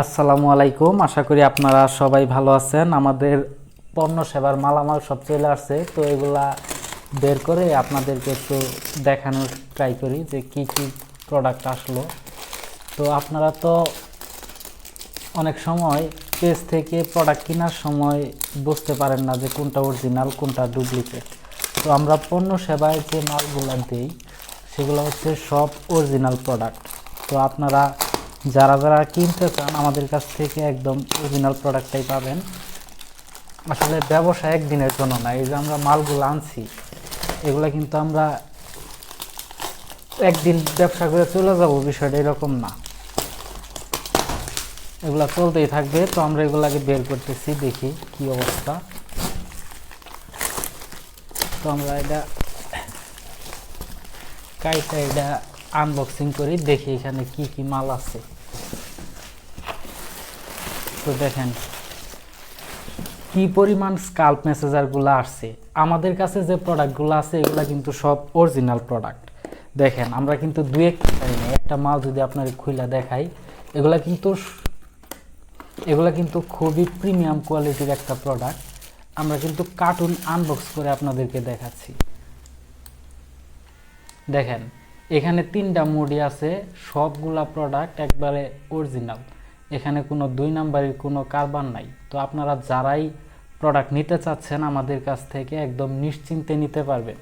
আসসালামু আলাইকুম। আশা করি আপনারা সবাই ভালো আছেন। আমাদের পণ্য সেবার মালামাল সব চলে আসছে, তো এগুলা বের করে আপনাদেরকে একটু দেখানোর ট্রাই করি যে কি কি প্রোডাক্ট আসলো। তো আপনারা তো অনেক সময় পেজ থেকে প্রোডাক্ট কেনার সময় বুঝতে পারেন না যে কোনটা অরিজিনাল কোনটা ডুপ্লিকেট তো আমরা পণ্য সেবায় যে মালগুলো দিই, সেগুলো হচ্ছে সব অরিজিনাল প্রোডাক্ট তো আপনারা যারা যারা কিনতে চান, আমাদের কাছ থেকে একদম অরিজিনাল প্রোডাক্টটাই পাবেন। আসলে ব্যবসা একদিনের জন্য না, এই যে আমরা মালগুলো আনছি, এগুলো কিন্তু আমরা একদিন ব্যবসা করে চলে যাব, বিষয়টা এরকম না। এগুলা চলতেই থাকবে, তো আমরা এগুলাকে বের করতেছি, দেখি কি অবস্থা। তো আমরা এটা কাইটা এটা আনবক্সিং করি, দেখি এখানে কি কি মাল আছে। তো দেখেন, কি পরিমাণ স্কাল্প মেসেজারগুলো আসছে। আমাদের কাছে যে প্রোডাক্টগুলো আছে, এগুলা কিন্তু সব অরিজিনাল প্রোডাক্ট দেখেন, আমরা কিন্তু দু একটা একটা মাল যদি আপনার খুইলা দেখাই, এগুলা কিন্তু এগুলা কিন্তু খুবই প্রিমিয়াম কোয়ালিটির একটা প্রোডাক্ট আমরা কিন্তু কার্টুন আনবক্স করে আপনাদেরকে দেখাচ্ছি। দেখেন এখানে তিনটা মুডি আছে, সবগুলা প্রোডাক্ট একবারে অরিজিনাল এখানে কোনো দুই নাম্বারের কোনো কারবার নাই। তো আপনারা যারাই প্রোডাক্ট নিতে চাচ্ছেন আমাদের কাছ থেকে একদম নিশ্চিন্তে নিতে পারবেন।